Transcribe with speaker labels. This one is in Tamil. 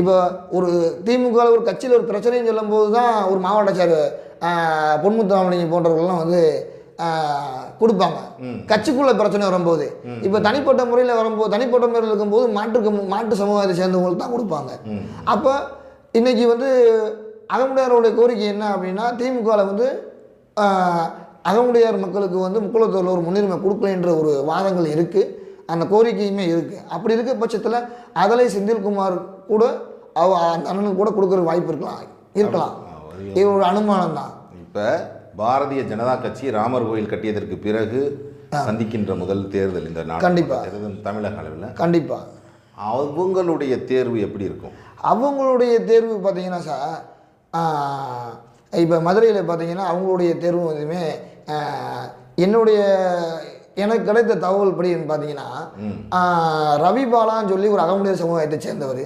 Speaker 1: இப்போ ஒரு திமுக ஒரு கட்சியில் ஒரு பிரச்சனைன்னு சொல்லும்போது தான் ஒரு மாவட்ட சார் பொன்முத்தாமலிங்க போன்றவர்கள்லாம் வந்து கொடுப்பாங்க. கட்சிக்குள்ள பிரச்சனை வரும்போது. இப்போ தனிப்பட்ட முறையில் வரும்போது தனிப்பட்ட முறையில் இருக்கும்போது மாட்டுக்கு மாட்டு சமூகத்தை சேர்ந்தவங்களுக்கு தான் கொடுப்பாங்க. அப்போ இன்னைக்கு வந்து அகமுடையாரோடைய கோரிக்கை என்ன அப்படின்னா திமுகவில் வந்து அகமுடையார் மக்களுக்கு வந்து முக்குளத்தூரில் ஒரு முன்னுரிமை கொடுக்கலன்ற ஒரு வாதங்கள் இருக்குது அந்த கோரிக்கையுமே இருக்குது அப்படி இருக்க பட்சத்தில் அதலை செந்தில்குமார் கூட அவ அந்த அண்ணனுக்கு கூட கொடுக்குற வாய்ப்பு இருக்கலாம். இருக்கலாம். இது ஒரு அனுமானம் தான்.
Speaker 2: இப்போ பாரதிய ஜனதா கட்சி ராமர் கோயில் கட்டியதற்கு பிறகு சந்திக்கின்ற முதல் தேர்தல் இந்த நாடு.
Speaker 1: கண்டிப்பா.
Speaker 2: தேர்தல் தமிழக அளவில்.
Speaker 1: கண்டிப்பாக
Speaker 2: அவங்களுடைய தேர்வு எப்படி இருக்கும்?
Speaker 1: அவங்களுடைய தேர்வு பார்த்தீங்கன்னா சார் இப்போ மதுரையில் பார்த்தீங்கன்னா அவங்களுடைய தேர்வு ஆஹ், என்னுடைய எனக்கு கிடைத்த தகவல் படி பார்த்தீங்கன்னா ரவி பாலான்னு சொல்லி ஒரு அகமுடையர் சமூகத்தை சேர்ந்தவர்.